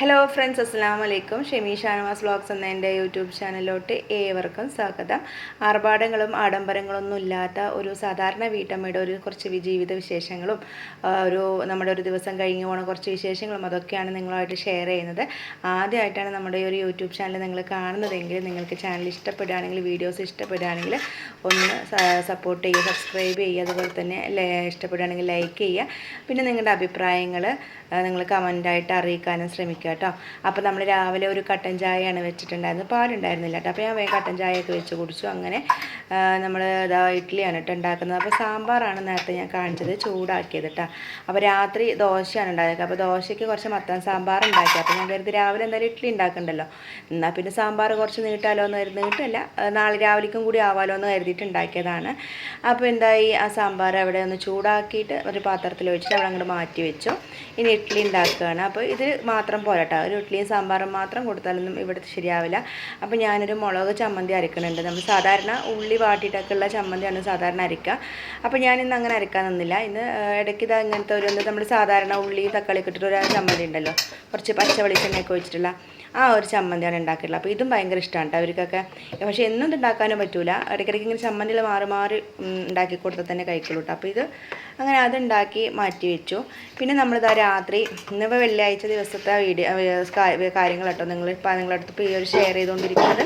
Hello friends അസ്സാം വലൈക്കും Shemi Shanavas vlogs എന്ന എന്റെ യൂട്യൂബ് ചാനലിലോട്ട് ഏവർക്കും സ്വാഗതം. ആർഭാടങ്ങളും ആഡംബരങ്ങളൊന്നും ഇല്ലാത്ത ഒരു സാധാരണ വീട്ടമ്മയുടെ ഒരു കുറച്ച് ജീവിത വിശേഷങ്ങളും ഒരു നമ്മുടെ ഒരു ദിവസം കഴിഞ്ഞു പോണ കുറച്ച് വിശേഷങ്ങളും അതൊക്കെയാണ് നിങ്ങളുമായിട്ട് ഷെയർ ചെയ്യുന്നത്. ആദ്യമായിട്ടാണ് നമ്മുടെ ഒരു യൂട്യൂബ് ചാനൽ നിങ്ങൾ കാണുന്നതെങ്കിൽ നിങ്ങൾക്ക് ചാനൽ ഇഷ്ടപ്പെടുകയാണെങ്കിൽ വീഡിയോസ് ഇഷ്ടപ്പെടുകയാണെങ്കിൽ ഒന്ന് സപ്പോർട്ട് ചെയ്യുക സബ്സ്ക്രൈബ് ചെയ്യുക അതുപോലെ തന്നെ ഇഷ്ടപ്പെടുകയാണെങ്കിൽ ലൈക്ക് ചെയ്യുക. പിന്നെ നിങ്ങളുടെ അഭിപ്രായങ്ങൾ നിങ്ങൾ കമന്റായിട്ട് അറിയിക്കാനും ശ്രമിക്കുക. കേട്ടോ. അപ്പോൾ നമ്മൾ രാവിലെ ഒരു കട്ടൻ ചായയാണ് വെച്ചിട്ടുണ്ടായിരുന്നത്. പാലുണ്ടായിരുന്നില്ല കേട്ടോ. അപ്പോൾ ഞാൻ വേഗം കട്ടൻ ചായയൊക്കെ വെച്ച് കുടിച്ചു. അങ്ങനെ നമ്മൾ ഇതാ ഇഡ്ഡലിയാണ് കേട്ടോ ഉണ്ടാക്കുന്നത്. അപ്പോൾ സാമ്പാറാണ് നേരത്തെ ഞാൻ കാണിച്ചത് ചൂടാക്കിയത് കേട്ടോ. അപ്പോൾ രാത്രി ദോശയാണ് ഉണ്ടാക്കുക അപ്പോൾ ദോശയ്ക്ക് കുറച്ച് മത്തൻ സാമ്പാർ ഉണ്ടാക്കി. അപ്പോൾ ഞാൻ കരുതി രാവിലെ എന്തായാലും ഇഡ്ഡലി ഉണ്ടാക്കണ്ടല്ലോ. എന്നാൽ പിന്നെ സാമ്പാർ കുറച്ച് നീട്ടാലോ എന്ന് കരുതി നീട്ടല്ല. നാളെ രാവിലേക്കും കൂടി ആവാലോ എന്ന് കരുതിയിട്ട് ഉണ്ടാക്കിയതാണ്. അപ്പോൾ എന്തായി? ആ സാമ്പാർ അവിടെ ഒന്ന് ചൂടാക്കിയിട്ട് ഒരു പാത്രത്തിൽ വെച്ചിട്ട് അവിടെ അങ്ങോട്ട് മാറ്റി വെച്ചു. ഇനി ഇഡ്ഡലി ഉണ്ടാക്കുകയാണ്. അപ്പോൾ ഇത് മാത്രം പോരട്ടോ ഒരു ഇഡ്ഡലിയും സാമ്പാറും മാത്രം കൊടുത്താലൊന്നും ഇവിടെ ശരിയാവില്ല. അപ്പോൾ ഞാനൊരു മുളക് ചമ്മന്തി അരക്കുന്നുണ്ട്. നമ്മൾ സാധാരണ ഉള്ളി വാട്ടിയിട്ടൊക്കെ ഉള്ള ചമ്മന്തിയാണ് സാധാരണ അരക്കുക. അപ്പോൾ ഞാനിന്ന് അങ്ങനെ അരക്കാൻ നിന്നില്ല. ഇന്ന് ഇടയ്ക്ക് ഇത് അങ്ങനത്തെ ഒരു നമ്മൾ സാധാരണ ഉള്ളി തക്കാളി ഇട്ടിട്ട് ചമ്മന്തി ഉണ്ടല്ലോ. കുറച്ച് പച്ച വെളിച്ചെണ്ണയൊക്കെ ഒഴിച്ചിട്ടുള്ള ആ ഒരു ചമ്മന്തിയാണ് ഉണ്ടാക്കിയിട്ടുള്ളത്. അപ്പോൾ ഇതും ഭയങ്കര ഇഷ്ടമാണ് അവർക്കൊക്കെ. പക്ഷേ എന്നും ഇത് ഉണ്ടാക്കാനും പറ്റൂല. ഇടയ്ക്കിടയ്ക്ക് ഇങ്ങനെ ചമ്മന്തികൾ മാറി മാറി ഉണ്ടാക്കി കൊടുത്താൽ തന്നെ കഴിക്കുള്ളൂ അപ്പോൾ ഇത് അങ്ങനെ അതുണ്ടാക്കി മാറ്റി വെച്ചു. പിന്നെ നമ്മളിതാ രാത്രി ഇന്നിപ്പോൾ വെള്ളിയാഴ്ച ദിവസത്തെ വീഡിയോ കാര്യങ്ങൾ കേട്ടോ നിങ്ങൾ ഇപ്പോൾ ഈ ഒരു ഷെയർ ചെയ്തുകൊണ്ടിരിക്കുന്നത്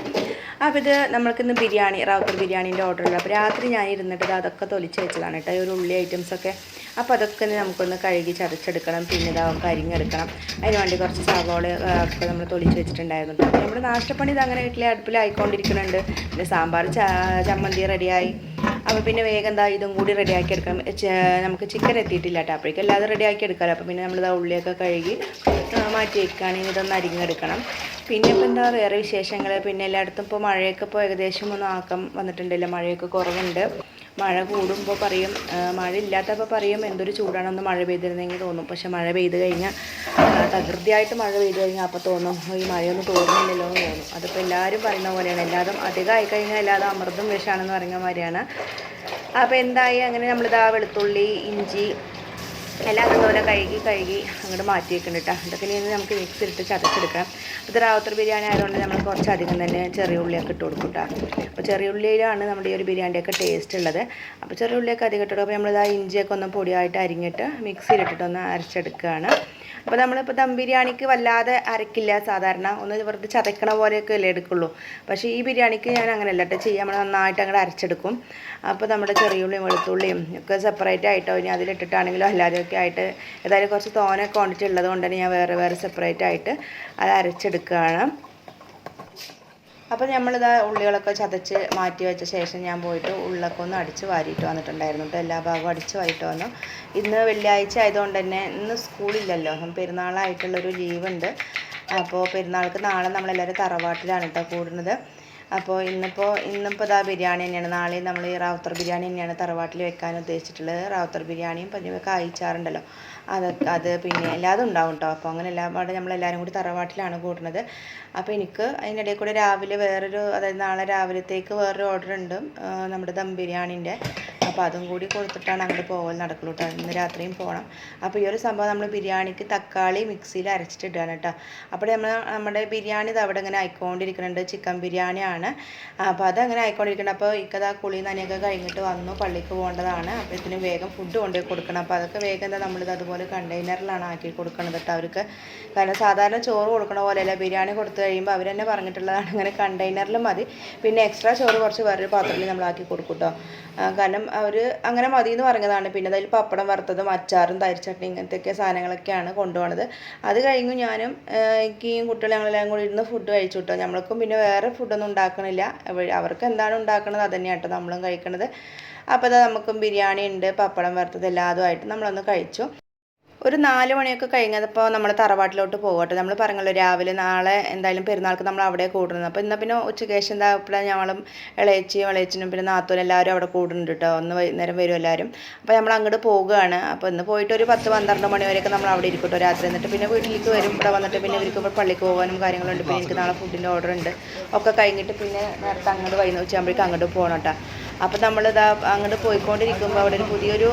അപ്പോൾ ഇത് നമ്മൾക്കിന്ന് ബിരിയാണി റാവുത്തർ ബിരിയാണീന്റെ ഓർഡർ ഉള്ളത് അപ്പോൾ രാത്രി ഞാൻ ഇരുന്നിട്ട് അതൊക്കെ തൊലിച്ച് വെച്ചതാണ് കേട്ടോ. ഈ ഒരു ഉള്ളി ഐറ്റംസൊക്കെ അപ്പോൾ അതൊക്കെ നമുക്കൊന്ന് കഴുകി ചതച്ചെടുക്കണം. പിന്നെ ഇതാ കരിങ്ങെടുക്കണം അതിന് വേണ്ടി കുറച്ച് സവോള ഒക്കെ നമ്മൾ തൊലിച്ച് വെച്ചിട്ടുണ്ടായിരുന്നു അപ്പോൾ നമ്മുടെ നാഷ്ടപ്പണി ഇത് അങ്ങനെ വീട്ടിലെ അടുപ്പിലായിക്കൊണ്ടിരിക്കുന്നുണ്ട് പിന്നെ സാമ്പാർ ചമ്മന്തി റെഡിയായി അപ്പോൾ പിന്നെ വേഗം എന്താ ഇതും കൂടി റെഡിയാക്കി എടുക്കാം. നമുക്ക് ചിക്കൻ എത്തിയിട്ടില്ല കേട്ടോ അപ്പോഴേക്കും. റെഡി റെഡിയാക്കി എടുക്കാമല്ലോ അപ്പോൾ പിന്നെ നമ്മളിത് ഉള്ളിയൊക്കെ കഴുകി മാറ്റി വെക്കുകയാണെങ്കിൽ ഇതൊന്ന് അരിഞ്ഞെടുക്കണം. പിന്നെ ഇപ്പോൾ എന്താ വേറെ വിശേഷങ്ങൾ പിന്നെ എല്ലായിടത്തും ഇപ്പോൾ മഴയൊക്കെ ഇപ്പോൾ ഏകദേശം ഒന്ന് ആക്കം വന്നിട്ടുണ്ടല്ലോ. മഴയൊക്കെ കുറവുണ്ട്. മഴ കൂടുമ്പോൾ പറയും മഴ ഇല്ലാത്തപ്പോൾ പറയും എന്തൊരു ചൂടാണെന്ന് മഴ പെയ്തിരുന്നെങ്കിൽ തോന്നും. പക്ഷെ മഴ പെയ്ത് കഴിഞ്ഞാൽ തകൃതിയായിട്ട് മഴ പെയ്ത് കഴിഞ്ഞാൽ അപ്പോൾ തോന്നും ഈ മഴയൊന്നും തോന്നുന്നില്ലല്ലോ എന്ന് തോന്നും. അതിപ്പോൾ എല്ലാവരും പറയുന്ന പോലെയാണ്. എല്ലാതും അധികമായി കഴിഞ്ഞാൽ എല്ലാതും അമൃതും വിഷാണെന്ന് പറയുന്ന മാതിരിയാണ്. അപ്പോൾ എന്തായി? അങ്ങനെ നമ്മളിതാ വെളുത്തുള്ളി ഇഞ്ചി എല്ലാം അതുപോലെ കഴുകി കഴുകി അങ്ങോട്ട് മാറ്റി വെക്കുന്നുണ്ട് കേട്ടോ ഇതൊക്കെ ഇനി നമുക്ക് മിക്സിലിട്ട് ചതച്ചെടുക്കാം. ഇത് റാവത്തർ ബിരിയാണി ആയതുകൊണ്ട് നമ്മൾ കുറച്ചധികം തന്നെ ചെറിയ ഉള്ളിയൊക്കെ ഇട്ട് കൊടുക്കും കേട്ടോ അപ്പോൾ ചെറിയ ഉള്ളിയിലാണ് നമ്മുടെ ഈ ഒരു ബിരിയാണിയൊക്കെ ടേസ്റ്റ് ഉള്ളത്. അപ്പോൾ ചെറിയ ഉള്ളിയൊക്കെ അധികം ഇട്ട് കൊടുക്കും. അപ്പോൾ നമ്മളിത് ആ ഇഞ്ചിയൊക്കെ ഒന്ന് പൊടിയായിട്ട് അരിഞ്ഞിട്ട് മിക്സിയിലിട്ടിട്ടൊന്ന് അരച്ചെടുക്കുകയാണ് അപ്പോൾ നമ്മളിപ്പോൾ ദം ബിരിയാണിക്ക് വല്ലാതെ അരക്കില്ല സാധാരണ. ഒന്ന് വെറുതെ ചതക്കണ പോലെയൊക്കെ അല്ലേ എടുക്കുള്ളൂ. പക്ഷേ ഈ ബിരിയാണിക്ക് ഞാൻ അങ്ങനെയല്ല കേട്ടോ ചെയ്യാം. നമ്മൾ നന്നായിട്ട് അങ്ങോട്ട് അരച്ചെടുക്കും. അപ്പോൾ നമ്മുടെ ചെറിയുള്ളിയും വെളുത്തുള്ളിയും ഒക്കെ സെപ്പറേറ്റ് ആയിട്ടോ ഇനി അതിലിട്ടിട്ടാണെങ്കിലും അല്ലാതെയൊക്കെ ആയിട്ട് ഏതായാലും കുറച്ച് തോനെ ക്വാണ്ടിറ്റി ഉള്ളത് കൊണ്ട് തന്നെ ഞാൻ വേറെ വേറെ സെപ്പറേറ്റ് ആയിട്ട് അത് അരച്ചെടുക്കുകയാണ്. അപ്പോൾ നമ്മളിതാ ഉള്ളികളൊക്കെ ചതച്ച് മാറ്റി വെച്ച ശേഷം ഞാൻ പോയിട്ട് ഉള്ളൊക്കെ ഒന്ന് അടിച്ച് വാരിയിട്ട് വന്നിട്ടുണ്ടായിരുന്നു കേട്ടോ എല്ലാ ഭാഗവും അടിച്ച് വാരിയിട്ട് വന്നു. ഇന്ന് വെള്ളിയാഴ്ച ആയതുകൊണ്ട് തന്നെ ഇന്ന് സ്കൂളില്ലല്ലോ. പെരുന്നാളായിട്ടുള്ളൊരു ലീവുണ്ട്. അപ്പോൾ പെരുന്നാൾക്ക് നാളെ നമ്മളെല്ലാവരും തറവാട്ടിലാണ് കേട്ടോ കൂടുന്നത് അപ്പോൾ ഇന്നിപ്പോൾ ഇന്നിപ്പോൾ ഇതാ ബിരിയാണി തന്നെയാണ്. നാളെ നമ്മൾ ഈ റാവുത്തർ ബിരിയാണി തന്നെയാണ് തറവാട്ടിൽ വെക്കാൻ ഉദ്ദേശിച്ചിട്ടുള്ളത്. റാവുത്തർ ബിരിയാണിയും പിന്നെ കായ്ച്ചാറുണ്ടല്ലോ അത് അത് പിന്നെ എല്ലാതും ഉണ്ടാവും കേട്ടോ അപ്പോൾ അങ്ങനെ എല്ലാം പാടെ നമ്മളെല്ലാവരും കൂടി തറവാട്ടിലാണ് കൂടുന്നത് അപ്പോൾ എനിക്ക് അതിന്റെ ഇടയിൽ കൂടെ രാവിലെ വേറൊരു അതായത് നാളെ രാവിലത്തേക്ക് വേറൊരു ഓർഡർ ഉണ്ട്. നമ്മുടെ ദം ബിരിയാണിന്റെ. അപ്പോൾ അതും കൂടി കൊടുത്തിട്ടാണ് അങ്ങോട്ട് പോകൽ നടക്കുള്ളൂ കേട്ടോ ഇന്ന് രാത്രിയും പോകണം അപ്പോൾ ഈ ഒരു സംഭവം നമ്മൾ ബിരിയാണിക്ക് തക്കാളി മിക്സിയിൽ അരച്ചിട്ടിടുകയാണ് കേട്ടോ അപ്പോൾ നമ്മൾ നമ്മുടെ ബിരിയാണി ഇത് അവിടെ ഇങ്ങനെ ആയിക്കൊണ്ടിരിക്കുന്നുണ്ട് ചിക്കൻ ബിരിയാണിയാണ്. അപ്പോൾ അതങ്ങനെ ആയിക്കൊണ്ടിരിക്കുന്നുണ്ട് അപ്പോൾ ഇക്കതാ കുളി നനയൊക്കെ കഴിഞ്ഞിട്ട് വന്നു. പള്ളിക്ക് പോകേണ്ടതാണ്. അപ്പോൾ ഇതിന് വേഗം ഫുഡ് കൊണ്ടുപോയി കൊടുക്കണം. അപ്പോൾ അതൊക്കെ വേഗം എന്താ നമ്മളിത് അതുപോലെ കണ്ടെയ്നറിലാണ് ആക്കി കൊടുക്കുന്നത് കേട്ടോ അവർക്ക് കാരണം സാധാരണ ചോറ് കൊടുക്കണ പോലെയല്ല. ബിരിയാണി കൊടുത്തു കഴിയുമ്പോൾ അവർ തന്നെ പറഞ്ഞിട്ടുള്ളതാണ്. ഇങ്ങനെ കണ്ടെയ്നറിൽ മതി. പിന്നെ എക്സ്ട്രാ ചോറ് കുറച്ച് വേറൊരു പാത്രത്തിൽ നമ്മൾ ആക്കി കൊടുക്കും കേട്ടോ കാരണം അവർ അങ്ങനെ മതി എന്ന് പറഞ്ഞതാണ്. പിന്നെ അതിൽ പപ്പടം വറുത്തതും അച്ചാറും തരിച്ചട്ടി ഇങ്ങനത്തെയൊക്കെ സാധനങ്ങളൊക്കെയാണ് കൊണ്ടുപോകുന്നത് അത് കഴിഞ്ഞു ഞാനും എനിക്കും കുട്ടികളും ഞങ്ങളെല്ലാം കൂടി ഇരുന്ന് ഫുഡ് കഴിച്ചു കേട്ടോ നമ്മൾക്കും പിന്നെ വേറെ ഫുഡൊന്നും ഉണ്ടാക്കണില്ല. അവ- അവർക്ക് എന്താണ് ഉണ്ടാക്കുന്നത് അത് തന്നെയാണ് കേട്ടോ നമ്മളും കഴിക്കണത്. അപ്പോൾ അത് നമുക്കും ബിരിയാണി ഉണ്ട് പപ്പടം വറുത്തത് എല്ലാതുമായിട്ട് നമ്മളൊന്ന് കഴിച്ചു. ഒരു നാല് മണിയൊക്കെ കഴിഞ്ഞപ്പോൾ നമ്മൾ തറവാട്ടിലോട്ട് പോകട്ടെ നമ്മൾ പറഞ്ഞല്ലോ രാവിലെ നാളെ എന്തായാലും പെരുന്നാൾക്ക് നമ്മൾ അവിടെ കൂടുന്നത് അപ്പോൾ ഇന്ന് പിന്നെ ഉച്ചയ്ക്ക് ശേഷം എന്താ ഇപ്പോൾ ഞങ്ങളും ഇളയച്ചിയും ഇളയച്ചിനും പിന്നെ നാത്തൂനും എല്ലാവരും അവിടെ കൂടുന്നുണ്ട് കേട്ടോ ഒന്ന് വൈകുന്നേരം വരും എല്ലാവരും അപ്പോൾ നമ്മൾ അങ്ങോട്ട് പോവുകയാണ് അപ്പോൾ ഇന്ന് പോയിട്ട് ഒരു പത്ത് പന്ത്രണ്ട് മണി വരെയൊക്കെ നമ്മൾ അവിടെ ഇരിക്കട്ടോ രാത്രി. എന്നിട്ട് പിന്നെ വീട്ടിലേക്ക് വരും. ഇവിടെ വന്നിട്ട് പിന്നെ ഇവർക്ക് ഇപ്പോൾ പള്ളിക്ക് പോകാനും കാര്യങ്ങളുണ്ട്. പിന്നെ എനിക്ക് നാളെ ഫുഡിന്റെ ഓർഡർ ഉണ്ട്. ഒക്കെ കഴിഞ്ഞിട്ട് പിന്നെ നേരത്തെ അങ്ങോട്ട് വൈകുന്നേരം ഉച്ചയാകുമ്പോഴേക്കും അങ്ങോട്ട് പോകണം കേട്ടോ അപ്പോൾ നമ്മളിതാ അങ്ങോട്ട് പോയിക്കൊണ്ടിരിക്കുമ്പോൾ അവിടെ ഒരു പുതിയൊരു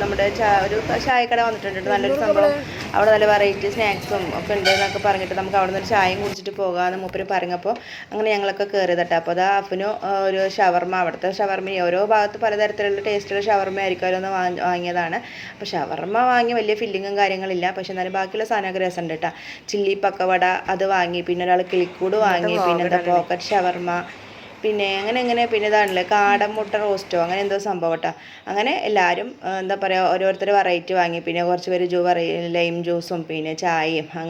നമ്മുടെ ഒരു ചായക്കട വന്നിട്ടുണ്ട്. നല്ലൊരു സംഭവം. അവിടെ നല്ല വെറൈറ്റി സ്നാക്സും ഒക്കെ ഉണ്ട് എന്നൊക്കെ പറഞ്ഞിട്ട് നമുക്ക് അവിടെ നിന്ന് ഒരു ചായയും കുടിച്ചിട്ട് പോകാമെന്ന് മൂപ്പര് പറഞ്ഞപ്പോൾ അങ്ങനെ ഞങ്ങളൊക്കെ കയറിയതട്ടെ അപ്പോൾ അതാ അഫിനു ഒരു ഷവർമ അവിടുത്തെ ഷവർമ്മ ഓരോ ഭാഗത്ത് പലതരത്തിലുള്ള ടേസ്റ്റുള്ള ഷവർമ ആയിരിക്കുമല്ലോ എന്ന് വാങ്ങി വാങ്ങിയതാണ്. അപ്പോൾ ഷവർമ വാങ്ങി വലിയ ഫില്ലിങ്ങും കാര്യങ്ങളില്ല. പക്ഷെ എന്നാലും ബാക്കിയുള്ള സാധനമൊക്കെ രസമുണ്ട് കേട്ടോ ചില്ലി പക്കവട അത് വാങ്ങി. പിന്നെ ഒരാൾ കിളിക്കൂട് വാങ്ങി. പിന്നെ എന്താ പോക്കറ്റ് ഷവർമ്മ പിന്നെ അങ്ങനെ അങ്ങനെ പിന്നെ ഇതാണല്ലേ കാടൻ മുട്ട റോസ്റ്റോ അങ്ങനെ എന്തോ സംഭവം കേട്ടോ. അങ്ങനെ എല്ലാവരും എന്താ പറയുക ഓരോരുത്തർ വെറൈറ്റി വാങ്ങി പിന്നെ കുറച്ച് പേര് ജൂ ലൈം ജ്യൂസും പിന്നെ ചായയും അങ്ങനെ